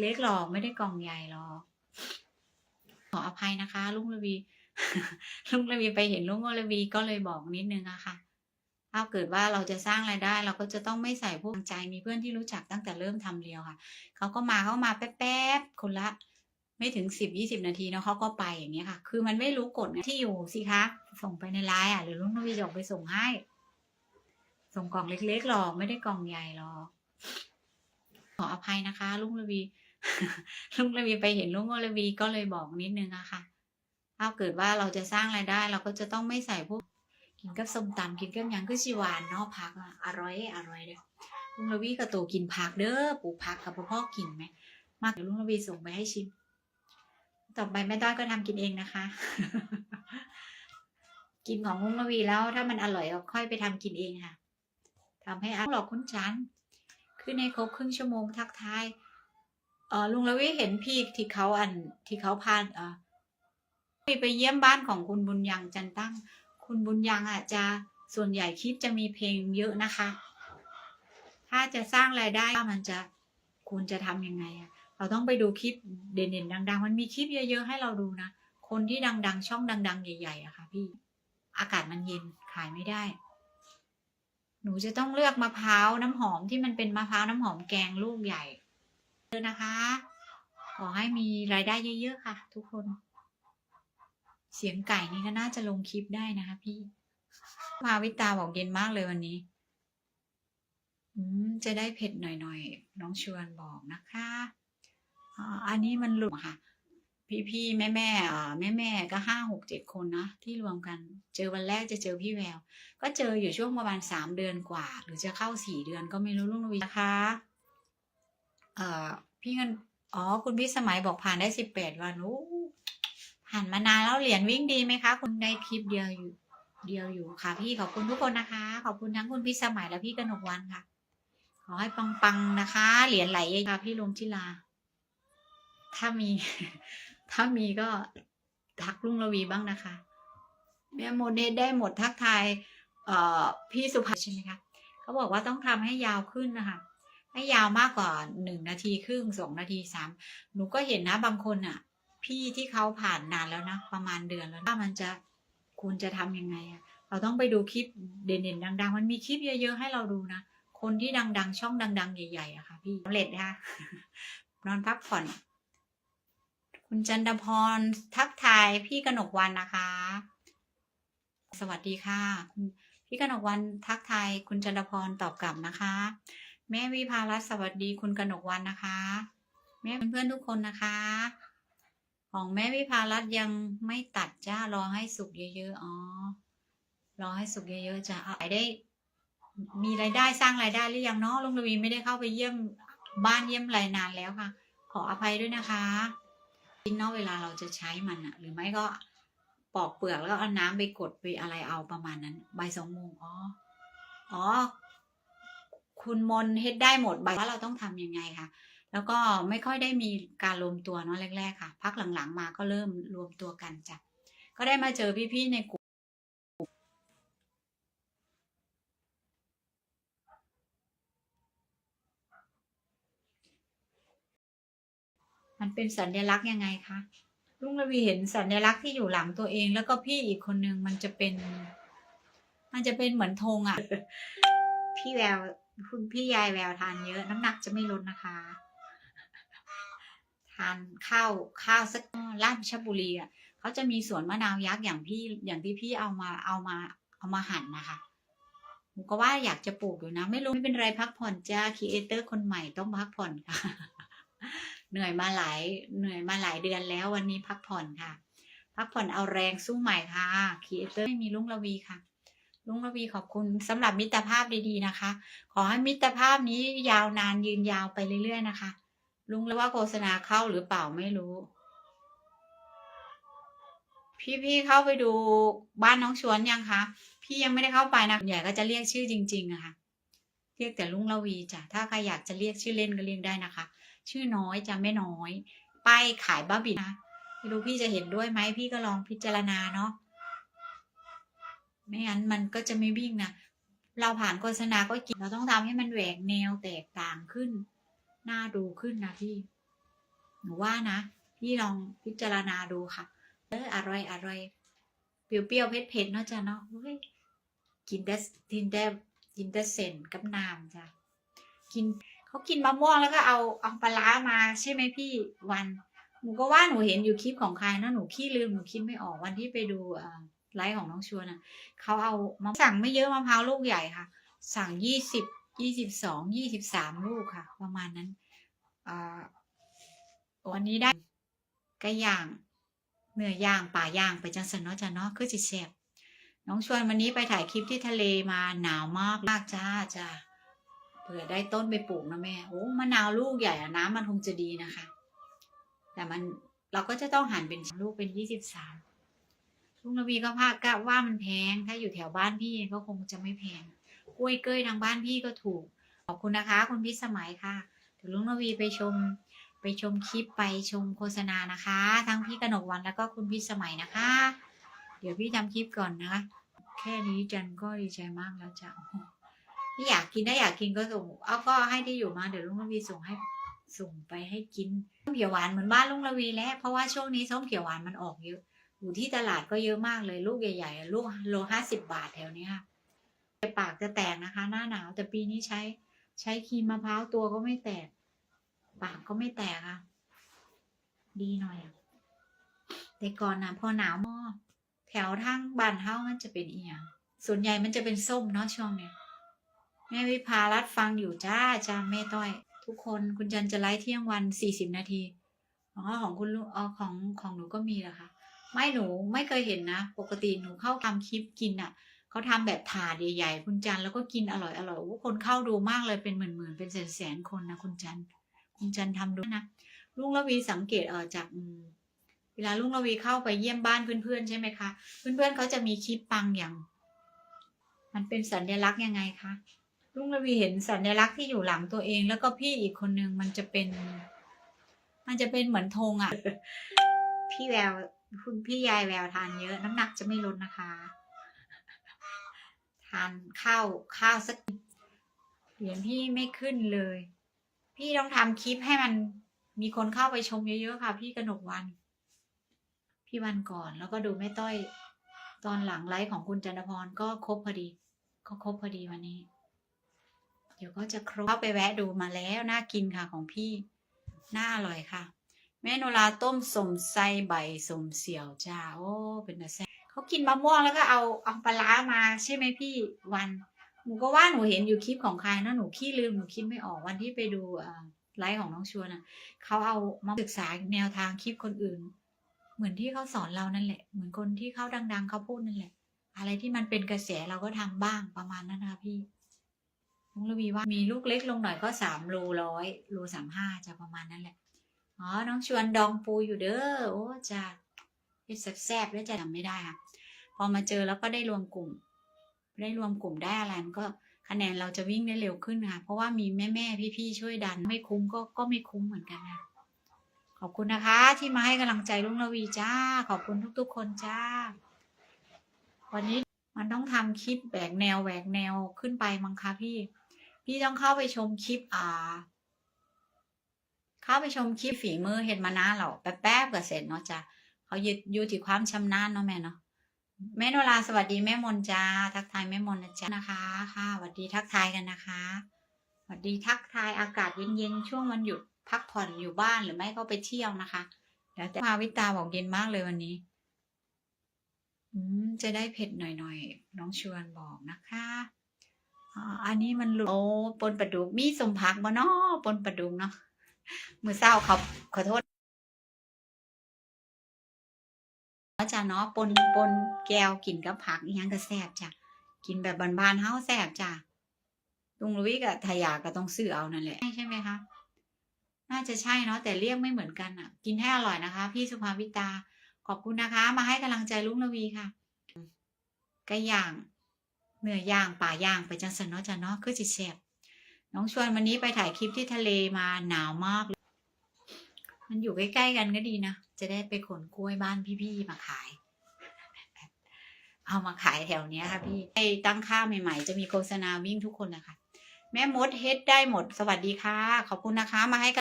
เล็กๆหรอกไม่ได้กล่องใหญ่หรอกขออภัยนะคะ ลุงระวีลุงระวีไปเห็นลุงระวีก็เลยบอกนิดนึงอะค่ะถ้าเกิดว่าเราจะสร้างรายได้ เราก็จะต้องไม่ใส่พวกใจมีเพื่อนที่รู้จักตั้งแต่เริ่มทำเรียวค่ะเขาก็มาเขามาแป๊บๆคนละ ไม่ถึงสิบยี่สิบนาทีเนาะเขาก็ไปอย่างเงี้ยค่ะ คือมันไม่รู้กฎที่อยู่สิคะส่งไปในไลน์อะหรือลุงระวีจะอกไปส่งให้ ส่งกล่องเล็กๆหรอกไม่ได้กล่องใหญ่หรอกขออภัยนะคะลุงระวี ลุงระวีไปเห็นลุงระวีก็เลยบอกนิดนึงอะค่ะถ้าเกิดว่าเราจะสร้างรายได้ เราก็จะต้องไม่ใส่พวกกินกับส้มตำกินกับยังคือชิวานเนาะผักอะอร่อยอร่อยเด้อลุงระวีกับโตกินผักเด้อปลูกผักกับพ่อกินไหมมากเดี๋ยวลุงระวีส่งไปให้ชิม ต่อไปแม่ต้อยก็ทำกินเองนะคะ กินของลุงระวีแล้วถ้ามันอร่อยก็ค่อยไปทำกินเองค่ะทำให้อร่อยคุณจันขึ้นในครบครึ่งชั่วโมงทักทาย เออลุงระวีเห็นพี่ที่เขาอันที่เขาพานเออไปเยี่ยมบ้านของคุณบุญยังจันตั้ง คุณบุญยังอะจะส่วนใหญ่คลิปจะมีเพลงเยอะนะคะ ถ้าจะสร้างรายได้มันจะคุณจะทำยังไงอะเราต้องไปดูคลิปเด่นๆดัง ๆ มันมีคลิปเยอะๆให้เราดูนะ คนที่ดังๆ ช่องดัง ๆ ใหญ่ๆอะค่ะพี่ อากาศมันเย็นขายไม่ได้ หนูจะต้องเลือกมะพร้าวน้ำหอมที่มันเป็นมะพร้าวน้ำหอมแกงลูกใหญ่ เยอะนะคะ ขอให้มีรายได้เยอะๆค่ะ ทุกคน เสียงไก่นี่ก็น่าจะลงคลิปได้นะคะพี่พาวิตาบอกเย็นมากเลยวันนี้ อืม จะได้เผ็ดหน่อยๆ น้องชวนบอกนะคะอ่าอันนี้มันหลุดค่ะ พี่ๆแม่ๆอ่าแม่ก็ห้าหกเจ็ดคนนะที่รวมกัน เจอวันแรกจะเจอพี่แวว ก็เจออยู่ช่วงประมาณสามเดือนกว่า หรือจะเข้าสี่เดือนก็ไม่รู้ลุงนวีนะคะ อ่อพี่เงินอ๋อ คุณพี่สมัยบอกผ่านได้สิบแปดวันโอ้ผ่านมานานแล้วเหรียญวิ่งดีไหมคะ คุณได้คลิปเดียวอยู่ เดียวอยู่ค่ะ พี่ขอบคุณทุกคนนะคะ ขอบคุณทั้งคุณพี่สมัยและพี่กนกวันค่ะ ขอให้ปังๆนะคะ เหรียญไหลเองค่ะพี่ลมชิลา ถ้ามี ถ้ามีก็ทักลุงระวีบ้างนะคะแม่โมเดลได้หมดทักทายเอ่อพี่สุภาใช่ไหมคะเขาบอกว่าต้องทำให้ยาวขึ้นนะคะ ให้ยาวมากกว่าหนึ่งนาทีครึ่งสองนาทีสามหนูก็เห็นนะบางคนอะ พี่ที่เขาผ่านนานแล้วนะ ประมาณเดือนแล้วว่ามันจะคุณจะทำยังไงอะเราต้องไปดูคลิปเด่นๆดัง ๆ มันมีคลิปเยอะๆให้เราดูนะ คนที่ดังๆ ช่องดัง ๆ ใหญ่ๆอะค่ะ พี่สำเร็จนะคะนอนพักผ่อน คุณจันดพรทักทายพี่กนกวันนะคะ สวัสดีค่ะ พี่กนกวันทักทายคุณจันดพรตอบกลับนะคะ แม่วิภารัตสวัสดีคุณกนกวันนะคะ แม่เพื่อนๆทุกคนนะคะ ของแม่วิภารัตยังไม่ตัดจ้ารอให้สุกเยอะๆอ๋อรอให้สุกเยอะๆจะเอาได้ มีรายได้สร้างรายได้หรือยังเนาะลุงระวีไม่ได้เข้าไปเยี่ยมบ้านเยี่ยมรายนานแล้วค่ะ ขออภัยด้วยนะคะกินเนาะเวลาเราจะใช้มันอะหรือไม่ก็ปอกเปลือกแล้วเอาน้ำไปกดไปอะไรเอาประมาณนั้น ใบสองโมงอ๋ออ๋อ คุณมนเฮ็ดได้หมดใบว่าเราต้องทำยังไงคะแล้วก็ไม่ค่อยได้มีการรวมตัวเนาะแรก ๆ ค่ะ พักหลังๆมาก็เริ่มรวมตัวกันจ้ะก็ได้มาเจอพี่ๆในกลุ่มมันเป็นสัญลักษณ์ยังไงคะลุงระวีเห็นสัญลักษณ์ที่อยู่หลังตัวเอง แล้วก็พี่อีกคนนึงมันจะเป็น มันจะเป็นเหมือนธงอะ พี่แวว คุณพี่ยายแววทานเยอะน้ำหนักจะไม่ลดนะคะ ทานข้าวข้าวสักราชบุรีอะเขาจะมีสวนมะนาวยักษ์อย่างพี่อย่างที่พี่เอามาเอามาเอามาหั่นนะคะหนูก็ว่าอยากจะปลูกอยู่นะ ไม่รู้ไม่เป็นไรพักผ่อนจ้าครีเอเตอร์คนใหม่ต้องพักผ่อนค่ะ เหนื่อยมาหลายเหนื่อยมาหลายเดือนแล้ววันนี้พักผ่อนค่ะ พักผ่อนเอาแรงสู้ใหม่ค่ะครีเอเตอร์ไม่มีลุงระวีค่ะ ลุงระวีขอบคุณสำหรับมิตรภาพดีๆนะคะ ขอให้มิตรภาพนี้ยาวนานยืนยาวไปเรื่อยๆนะคะ ลุงเลยว่าโฆษณาเข้าหรือเปล่าไม่รู้ พี่ๆเข้าไปดูบ้านน้องชวนยังคะพี่ยังไม่ได้เข้าไปนะใหญ่ก็จะเรียกชื่อจริงๆอะค่ะเรียกแต่ลุงระวีจ้ะถ้าใครอยากจะเรียกชื่อเล่นก็เรียกได้นะคะ ชื่อน้อยจะไม่น้อยป้ายขายบ้าบินนะไม่รู้พี่จะเห็นด้วยไหมพี่ก็ลองพิจารณาเนาะ ไม่งั้นมันก็จะไม่วิ่งนะเราผ่านโฆษณาก็กินเราต้องทำให้มันแหวกแนวแตกต่างขึ้น น่าดูขึ้นนะพี่ หนูว่านะ พี่ลองพิจารณาดูค่ะ เอออร่อยอร่อยเปรี้ยวเปรี้ยวเผ็ดเผ็ดๆเนาะจ้ะเนาะเฮ้ยกินได้กินได้กินได้เส้นกับน้ำจ้ะกินเขากินมะม่วงแล้วก็เอาเอาปลาร้ามาใช่ไหมพี่วัน หนูก็ว่าหนูเห็นอยู่คลิปของใครนะหนูขี้ลืมหนูคิดไม่ออกวันที่ไปดูอ่อ ไลฟ์ของน้องชวนอะเขาเอามาสั่งไม่เยอะมะพร้าวลูกใหญ่ค่ะ สั่งยี่สิบยี่สิบสองยี่สิบสามลูกค่ะ ประมาณนั้นอ่าวันนี้ได้ไก่ย่างเนื้อย่างป่าย่างไปจังสันเนาะจ้ะเนาะคือจิแซ่บน้องชวนวันนี้ไปถ่ายคลิปที่ทะเลมาหนาวมากมากจ้าจ้าเผื่อได้ต้นไปปลูกนะแม่โอ้มะนาวลูกใหญ่อะน้ำมันคงจะดีนะคะ แต่มันเราก็จะต้องหั่นเป็นลูกเป็นยี่สิบสาม ลุงระวีก็พากะว่ามันแพง ถ้าอยู่แถวบ้านพี่ก็คงจะไม่แพง กล้วยเก้ยทางบ้านพี่ก็ถูก ขอบคุณนะคะคุณพิสมัยค่ะเดี๋ยวลุงระวีไปชมไปชมคลิปไปชมโฆษณานะคะ ทั้งพี่กนกวันแล้วก็คุณพิสมัยนะคะ เดี๋ยวพี่ทำคลิปก่อนนะคะ แค่นี้จันก็ดีใจมากแล้วจ้ะพี่อยากกินได้อยากกินก็ส่งเอาก็ให้ที่อยู่มาเดี๋ยวลุงระวีส่งให้ส่งไปให้กินส้มเขียวหวานเหมือนบ้านลุงระวีแล้วเพราะว่าช่วงนี้ส้มเขียวหวานมันออกเยอะ อยู่ที่ตลาดก็เยอะมากเลยลูกใหญ่ๆลูกโลห้าสิบบาทแถวนี้ค่ะปากจะแตกนะคะ หน้าหนาวแต่ปีนี้ใช้ ใช้ครีมมะพร้าวตัวก็ไม่แตก ปากก็ไม่แตกค่ะ ดีหน่อยอะแต่ก่อนนะพอหนาวมอแถวทางบ้านเฮามันจะเป็นเอียงส่วนใหญ่มันจะเป็นส้มเนาะช่วงเนี้ยแม่วิภารัดฟังอยู่จ้าจ้าแม่ต้อย ทุกคนคุณจันจะไลฟ์เที่ยงวันสี่สิบนาทีอ๋อของคุณลุงอ๋อของของหนูก็มีเหรอคะ ไม่หนูไม่เคยเห็นนะ ปกติหนูเข้าทำคลิปกินอะเขาทำแบบถาดใหญ่ๆคุณจันแล้วก็กินอร่อยอร่อยโอ้คนเข้าดูมากเลยเป็นหมื่นๆเป็นแสนๆคนนะคุณจันคุณจันทำดูนะลุงระวีสังเกตเออจากเวลาลุงระวีเข้าไปเยี่ยมบ้านเพื่อนๆใช่ไหมคะเพื่อนๆเขาจะมีคลิปปังอย่าง มันเป็นสัญลักษณ์ยังไงคะลุงระวีเห็นสัญลักษณ์ที่อยู่หลังตัวเอง แล้วก็พี่อีกคนนึงมันจะเป็น มันจะเป็นเหมือนธงอะ พี่แวว คุณพี่ยายแววทานเยอะน้ำหนักจะไม่ลดนะคะ ทานข้าวข้าวสักเหรียญพี่ไม่ขึ้นเลย พี่ต้องทำคลิปให้มันมีคนเข้าไปชมเยอะๆค่ะ พี่กนกวัน พี่วันก่อนแล้วก็ดูแม่ต้อย ตอนหลังไลฟ์ของคุณจันทพรก็ครบพอดี ก็ครบพอดีวันนี้ เดี๋ยวก็จะครบเข้าไปแวะดูมาแล้ว น่ากินค่ะของพี่ น่าอร่อยค่ะ แม่โนราต้มสมไส้ใบสมเสี่ยวจ้าโอ้เป็นแต่แซ่เขากินมะม่วงแล้วก็เอาเอาปลาร้ามาใช่ไหมพี่วันหนูก็ว่าหนูเห็นอยู่คลิปของใครนะหนูขี้ลืมหนูคิดไม่ออกวันที่ไปดูไลฟ์ของน้องชวนอะเขาเอามาศึกษาแนวทางคลิปคนอื่น เหมือนที่เขาสอนเรานั่นแหละ เหมือนคนที่เขาดัง ๆเขาพูดนั่นแหละ อะไรที่มันเป็นกระแสเราก็ทำบ้างประมาณนั้นนะคะพี่ลุงระวีว่ามีลูกเล็กลงหน่อยก็สามโลร้อยโลสามห้าจะประมาณนั้นแหละ อ๋อ น้องชวนดองปูอยู่เด้อ โอ้จะเฮ็ดแซ่บๆแล้วจะจำไม่ได้ค่ะ พอมาเจอแล้วก็ได้รวมกลุ่ม ได้รวมกลุ่มได้อะไรมันก็คะแนนเราจะวิ่งได้เร็วขึ้นค่ะ เพราะว่ามีแม่ๆพี่ๆช่วยดัน ไม่คุ้มก็ก็ไม่คุ้มเหมือนกันค่ะ ขอบคุณนะคะ ที่มาให้กำลังใจลุงระวีจ้า ขอบคุณทุกๆ คนจ้า วันนี้มันต้องทำคลิปแหวกแนวแหวกแนวขึ้นไปมั้งคะพี่ พี่ต้องเข้าไปชมคลิปอ่า เข้าไปชมคลิปฝีมือเห็ดมานาเราแป๊บๆก็เสร็จเนาะจ้ะเขายึดอยู่ที่ความชำนาญเนาะแม่เนาะแม่โนราสวัสดีแม่มนจ้าทักทายแม่มนนะจ๊ะนะคะค่ะสวัสดีทักทายกันนะคะสวัสดีทักทายอากาศเย็นๆช่วงวันหยุดพักผ่อนอยู่บ้านหรือไม่ก็ไปเที่ยวนะคะเดี๋ยวแต่มาวิตาบอกเย็นมากเลยวันนี้ อืมจะได้เผ็ดหน่อยๆน้องชวนบอกนะคะอันนี้มันโอ้ปนปลาดุกมีสมผักบ่เนาะปนปลาดุกเนาะ มือเศร้าเขาขอโทษอาจารย์เนาะปนปนแก้วกินกับผักอีหยังก็แซ่บจ้ะกินแบบบานๆเฮาแซ่บจ้ะลุงลุยกับทายาก็ต้องซื้อเอานั่นแหละใช่ไหมคะน่าจะใช่เนาะแต่เรียกไม่เหมือนกันอะ กินให้อร่อยนะคะ พี่สุภาวิตาขอบคุณนะคะ มาให้กำลังใจลุงระวีค่ะไก่ย่างเนื้อย่างป่าย่างไปจังสันเนาะจ้ะเนาะคือจิแซ่บ น้องชวนวันนี้ไปถ่ายคลิปที่ทะเลมาหนาวมากเลยมันอยู่ใกล้ๆกันก็ดีนะ จะได้ไปขนกล้วยบ้านพี่ๆมาขาย เอามาขายแถวนี้ค่ะพี่ไอ้ตั้งค่าใหม่ๆ จะมีโฆษณาวิ่งทุกคนนะคะ แม่มดเฮ็ดได้หมด สวัสดีค่ะ ขอบคุณนะคะ มาให้